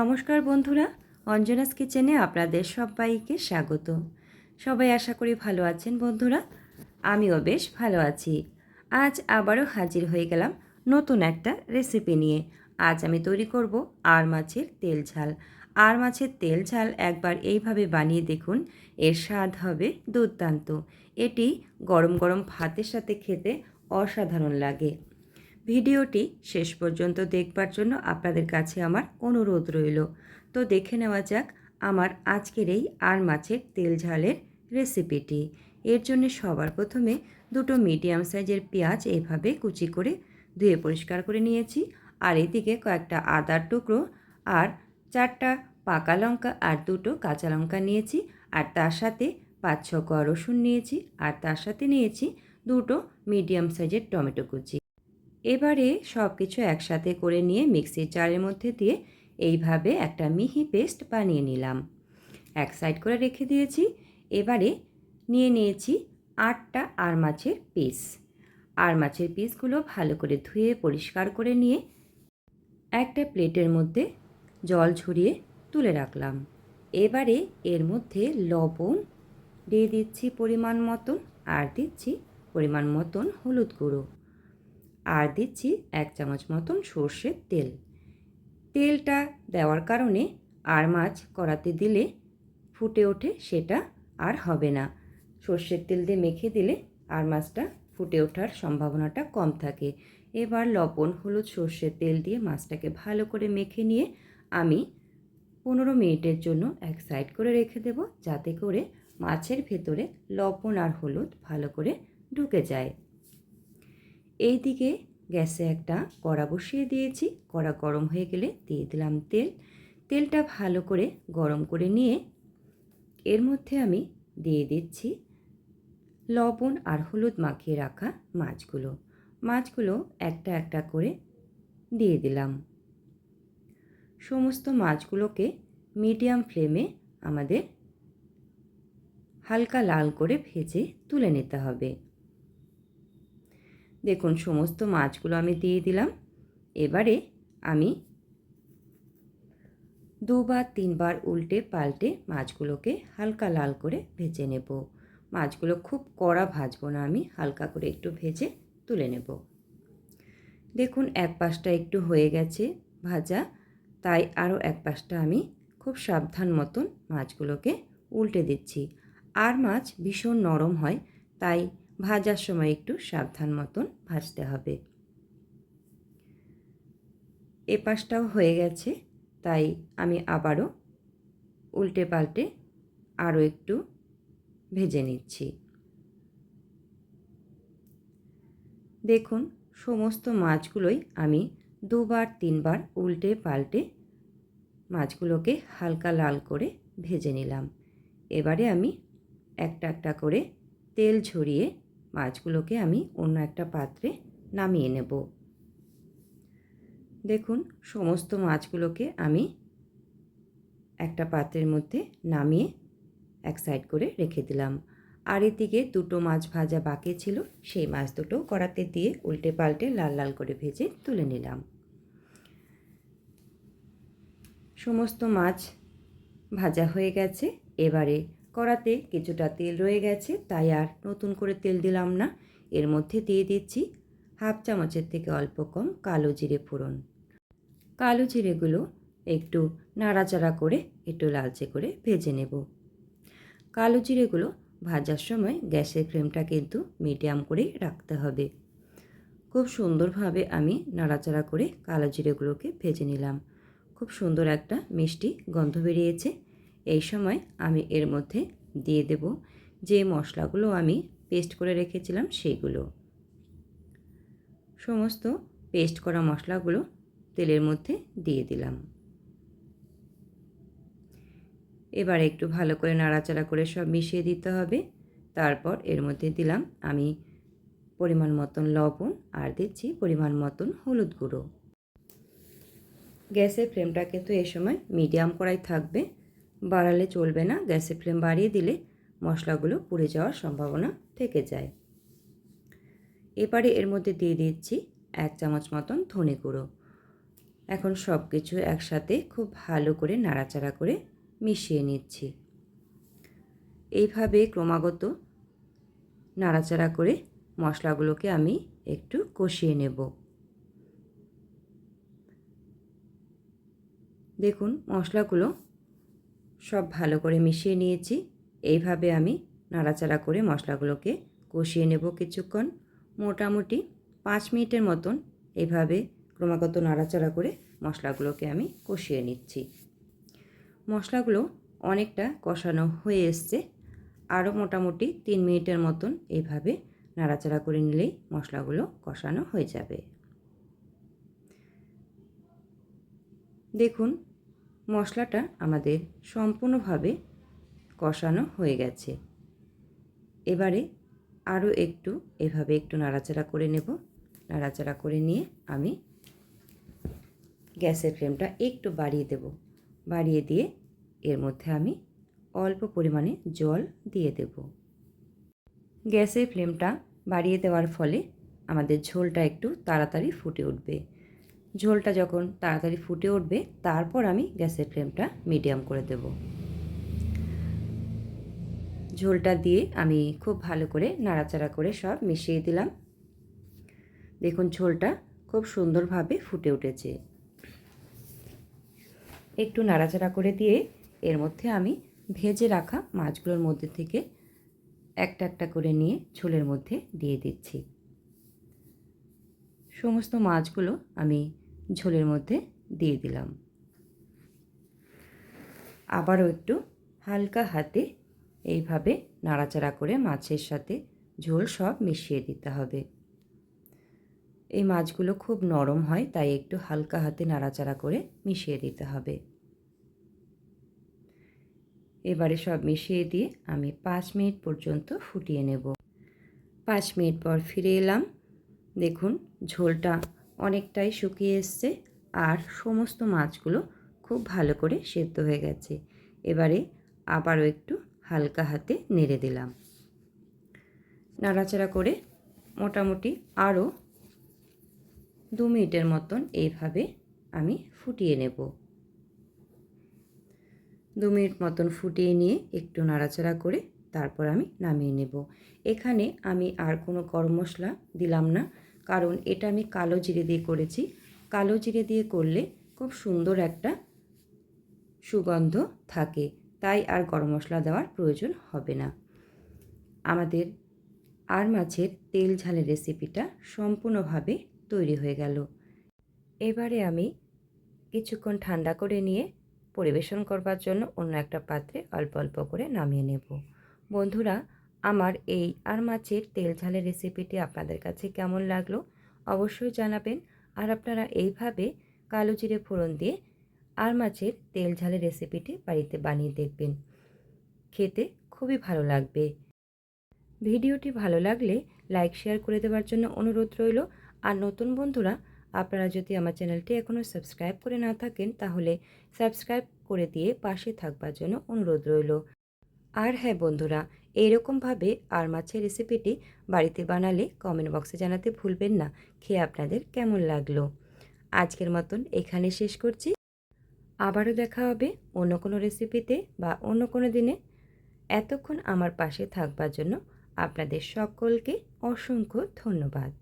নমস্কার বন্ধুরা, অঞ্জনাস কিচেনে আপনাদের সবাইকে স্বাগত। সবাই আশা করি ভালো আছেন বন্ধুরা? আমিও বেশ ভালো আছি। আজ আবারও হাজির হয়ে গেলাম নতুন একটা রেসিপি নিয়ে। আজ আমি তৈরি করব আর মাছের তেল ঝাল। আর মাছের তেল ঝাল একবার এইভাবে বানিয়ে দেখুন, এর স্বাদ হবে দুর্দান্ত। এটি গরম গরম ভাতের সাথে খেতে অসাধারণ লাগে। ভিডিওটি শেষ পর্যন্ত দেখবার জন্য আপনাদের কাছে আমার অনুরোধ রইল। তো দেখে নেওয়া যাক আমার আজকের এই আর মাছের তেল ঝালের রেসিপিটি। এর জন্য সবার প্রথমে দুটো মিডিয়াম সাইজের পেঁয়াজ এভাবে কুচি করে ধুয়ে পরিষ্কার করে নিয়েছি। আর এদিকে কয়েকটা আদার টুকরো আর চারটা পাকা লঙ্কা আর দুটো কাঁচা লঙ্কা নিয়েছি। আর তার সাথে পাঁচ ছ রসুন নিয়েছি। আর তার সাথে নিয়েছি দুটো মিডিয়াম সাইজের টমেটো কুচি। এবারে সব কিছু একসাথে করে নিয়ে মিক্সির জারের মধ্যে দিয়ে এইভাবে একটা মিহি পেস্ট বানিয়ে নিলাম। এক সাইড করে রেখে দিয়েছি। এবারে নিয়ে নিয়েছি আটটা আর মাছের পিস। আর মাছের পিসগুলো ভালো করে ধুয়ে পরিষ্কার করে নিয়ে একটা প্লেটের মধ্যে জল ঝরিয়ে তুলে রাখলাম। এবারে এর মধ্যে লবণ দিয়ে দিচ্ছি পরিমাণ মতন আর দিচ্ছি পরিমাণ মতন হলুদ গুঁড়ো। আর দিচ্ছি এক চামচ মতন সর্ষের তেল। তেলটা দেওয়ার কারণে আর মাছ কড়াতে দিলে ফুটে ওঠে সেটা আর হবে না। সর্ষের তেল দিয়ে মেখে দিলে আর মাছটা ফুটে ওঠার সম্ভাবনাটা কম থাকে। এবার লবণ, হলুদ সর্ষের তেল দিয়ে মাছটাকে ভালো করে মেখে নিয়ে আমি পনেরো মিনিটের জন্য এক সাইড করে রেখে দেব যাতে করে মাছের ভেতরে লবণ আর হলুদ ভালো করে ঢুকে যায়। এই দিকে গ্যাসে একটা কড়া বসিয়ে দিয়েছি। কড়া গরম হয়ে গেলে দিয়ে দিলাম তেল। তেলটা ভালো করে গরম করে নিয়ে এর মধ্যে আমি দিয়ে দিচ্ছি লবণ আর হলুদ মাখিয়ে রাখা মাছগুলো। মাছগুলো একটা একটা করে দিয়ে দিলাম। সমস্ত মাছগুলোকে মিডিয়াম ফ্লেমে আমাদের হালকা লাল করে ভেজে তুলে নিতে হবে। দেখুন, সমস্ত মাছগুলো আমি দিয়ে দিলাম। এবারে আমি দুবার, তিনবার উল্টে পাল্টে মাছগুলোকে হালকা লাল করে ভেজে নেব। মাছগুলো খুব কড়া ভাজবো না আমি, হালকা করে একটু ভেজে তুলে নেব। দেখুন, এক পাশটা একটু হয়ে গেছে ভাজা, তাই আরও এক পাশটা আমি খুব সাবধান মতন মাছগুলোকে উল্টে দিচ্ছি। আর মাছ ভীষণ নরম হয়, তাই ভাজার সময় একটু সাবধান মতন ভাজতে হবে। এ পাশটাও হয়ে গেছে, তাই আমি আবারও উল্টে পাল্টে আরও একটু ভেজে নিচ্ছি। দেখুন, সমস্ত মাছগুলোই আমি দুবার, তিনবার উল্টে পাল্টে মাছগুলোকে হালকা লাল করে ভেজে নিলাম। এবারে আমি একটা একটা করে তেল ঝরিয়ে মাছগুলোকে আমি অন্য একটা পাত্রে নামিয়ে নেব। দেখুন, সমস্ত মাছগুলোকে আমি একটা পাত্রের মধ্যে নামিয়ে এক সাইড করে রেখে দিলাম। আর এদিকে দুটো মাছ ভাজা বাকি ছিল, সেই মাছ দুটো কড়াতে দিয়ে উল্টে পাল্টে লাল লাল করে ভেজে তুলে নিলাম। সমস্ত মাছ ভাজা হয়ে গেছে। এবারে কড়াতে কিছুটা তেল রয়ে গেছে, তাই আর নতুন করে তেল দিলাম না। এর মধ্যে দিয়ে দিচ্ছি হাফ চামচের থেকে অল্প কম কালো জিরে ফোড়ন। কালো জিরেগুলো একটু নাড়াচাড়া করে একটু লালচে করে ভেজে নেব। কালো জিরেগুলো ভাজার সময় গ্যাসের ফ্লেমটা কিন্তু মিডিয়াম করেই রাখতে হবে। খুব সুন্দরভাবে আমি নাড়াচাড়া করে কালো জিরেগুলোকে ভেজে নিলাম। খুব সুন্দর একটা মিষ্টি গন্ধ বেরিয়েছে। এই সময় আমি এর মধ্যে দিয়ে দেব যে মশলাগুলো আমি পেস্ট করে রেখেছিলাম সেইগুলো সমস্ত পেস্ট করা মশলাগুলো তেলের মধ্যে দিয়ে দিলাম। এবার একটু ভালো করে নাড়াচাড়া করে সব মিশিয়ে দিতে হবে। তারপর এর মধ্যে দিলাম আমি পরিমাণ মতন লবণ আর দিচ্ছি পরিমাণ মতন হলুদ গুঁড়ো। গ্যাসের ফ্লেমটা কিন্তু এ সময় মিডিয়াম করাই থাকবে। বাড়ালে চলবে না, গ্যাসের ফ্লেম বাড়িয়ে দিলে মশলাগুলো পুড়ে যাওয়ার সম্ভাবনা থেকে যায়। এবারে এর মধ্যে দিয়ে দিচ্ছি এক চামচ মতন ধনে গুঁড়ো। এখন সব কিছু একসাথে খুব ভালো করে নাড়াচাড়া করে মিশিয়ে নিচ্ছি। এইভাবে ক্রমাগত নাড়াচাড়া করে মশলাগুলোকে আমি একটু কষিয়ে নেব। দেখুন, মশলাগুলো সব ভালো করে মিশিয়ে নিয়েছি। এইভাবে আমি নাড়াচাড়া করে মশলাগুলোকে কষিয়ে নেব কিছুক্ষণ। মোটামুটি পাঁচ মিনিটের মতন এইভাবে ক্রমাগত নাড়াচাড়া করে মশলাগুলোকে আমি কষিয়ে নিচ্ছি। মশলাগুলো অনেকটা কষানো হয়ে এসছে। আরও মোটামুটি তিন মিনিটের মতন এইভাবে নাড়াচাড়া করে নিলেই মশলাগুলো কষানো হয়ে যাবে। দেখুন মশলাটা আমাদের সম্পূর্ণভাবে কষানো হয়ে গেছে। এবারে আরও একটু এভাবে একটু নাড়াচাড়া করে নেব। নাড়াচাড়া করে নিয়ে আমি গ্যাসের ফ্লেমটা একটু বাড়িয়ে দেব। বাড়িয়ে দিয়ে এর মধ্যে আমি অল্প পরিমাণে জল দিয়ে দেব। গ্যাসের ফ্লেমটা বাড়িয়ে দেওয়ার ফলে আমাদের ঝোলটা একটু তাড়াতাড়ি ফুটে উঠবে। ঝোলটা যখন তাড়াতাড়ি ফুটে উঠবে, তারপর আমি গ্যাসের ফ্লেমটা মিডিয়াম করে দেব। ঝোলটা দিয়ে আমি খুব ভালো করে নাড়াচাড়া করে সব মিশিয়ে দিলাম। দেখুন, ঝোলটা খুব সুন্দরভাবে ফুটে উঠেছে। একটু নাড়াচাড়া করে দিয়ে এর মধ্যে আমি ভেজে রাখা মাছগুলোর মধ্যে থেকে একটা একটা করে নিয়ে ঝোলের মধ্যে দিয়ে দিচ্ছি। সমস্ত মাছগুলো আমি ঝোলের মধ্যে দিয়ে দিলাম। আবারও একটু হালকা হাতে এইভাবে নাড়াচাড়া করে মাছের সাথে ঝোল সব মিশিয়ে দিতে হবে। এই মাছগুলো খুব নরম হয়, তাই একটু হালকা হাতে নাড়াচাড়া করে মিশিয়ে দিতে হবে। এবারে সব মিশিয়ে দিয়ে আমি পাঁচ মিনিট পর্যন্ত ফুটিয়ে নেব। পাঁচ মিনিট পর ফিরে এলাম। দেখুন, ঝোলটা অনেকটাই শুকিয়ে এসছে আর সমস্ত মাছগুলো খুব ভালো করে সেদ্ধ হয়ে গেছে। এবারে আবারও একটু হালকা হাতে নেড়ে দিলাম। নাড়াচাড়া করে মোটামুটি আরও দু মিনিটের মতন এইভাবে আমি ফুটিয়ে নেব। দু মিনিট মতন ফুটিয়ে নিয়ে একটু নাড়াচাড়া করে তারপর আমি নামিয়ে নেব। এখানে আমি আর কোনো গরম মশলা দিলাম না। কারণ এটা আমি কালো জিরে দিয়ে করেছি। কালো জিরে দিয়ে করলে খুব সুন্দর একটা সুগন্ধ থাকে। তাই আর গরম মশলা দেওয়ার প্রয়োজন হবে না। আমাদের আর মাছের তেল ঝালের রেসিপিটা সম্পূর্ণভাবে তৈরি হয়ে গেল। এবারে আমি কিছুক্ষণ ঠান্ডা করে নিয়ে পরিবেশন করবার জন্য অন্য একটা পাত্রে অল্প অল্প করে নামিয়ে নেব। বন্ধুরা আমার এই আর মাছের তেল ঝালের রেসিপিটি আপনাদের কাছে কেমন লাগল অবশ্যই জানাবেন। আর আপনারা এইভাবে কালো জিরে ফোড়ন দিয়ে আর মাছের তেল ঝালের রেসিপিটি বাড়িতে বানিয়ে দেখবেন। খেতে খুবই ভালো লাগবে। ভিডিওটি ভালো লাগলে লাইক শেয়ার করে দেওয়ার জন্য অনুরোধ রইল। আর নতুন বন্ধুরা, আপনারা যদি আমার চ্যানেলটি এখনও সাবস্ক্রাইব করে না থাকেন, তাহলে সাবস্ক্রাইব করে দিয়ে পাশে থাকবার জন্য অনুরোধ রইল। আর হ্যাঁ বন্ধুরা এইরকমভাবে আর মাছের রেসিপিটি বাড়িতে বানালে কমেন্ট বক্সে জানাতে ভুলবেন না। খেয়ে আপনাদের কেমন লাগল? আজকের মতন এখানে শেষ করছি। আবারও দেখা হবে অন্য কোনো রেসিপিতে বা অন্য কোনো দিনে। এতক্ষণ আমার পাশে থাকবার জন্য আপনাদের সকলকে অসংখ্য ধন্যবাদ।